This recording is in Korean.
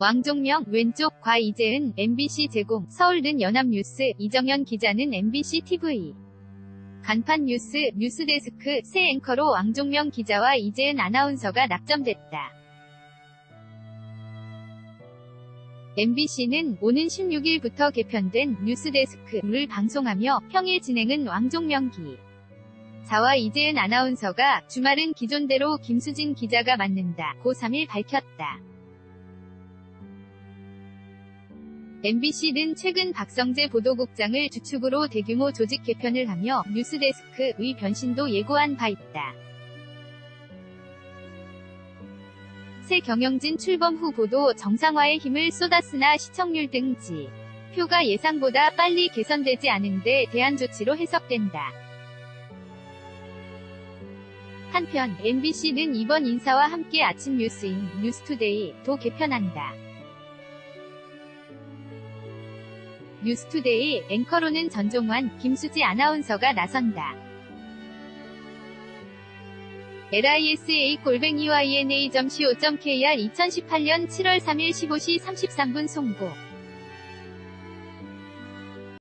왕종명, 왼쪽, 곽이재은, MBC 제공, 서울는 연합뉴스, 이정현 기자는 MBC TV. 간판 뉴스, 뉴스데스크, 새 앵커로 왕종명 기자와 이재은 아나운서가 낙점됐다. MBC는 오는 16일부터 개편된 뉴스데스크를 방송하며 평일 진행은 왕종명 기. 자와 이재은 아나운서가 주말은 기존대로 김수진 기자가 맡는다. 고 3일 밝혔다. MBC는 최근 박성재 보도국장을 주축으로 대규모 조직 개편을 하며 뉴스데스크의 변신도 예고한 바 있다. 새 경영진 출범 후 보도 정상화에 힘을 쏟았으나 시청률 등 지. 표가 예상보다 빨리 개선되지 않은데 대안 조치로 해석된다. 한편 MBC는 이번 인사와 함께 아침 뉴스인 뉴스투데이 도 개편한다. 뉴스투데이 앵커로는 전종환, 김수지 아나운서가 나선다. lisa-yna.co.kr 2018년 7월 3일 15시 33분 송고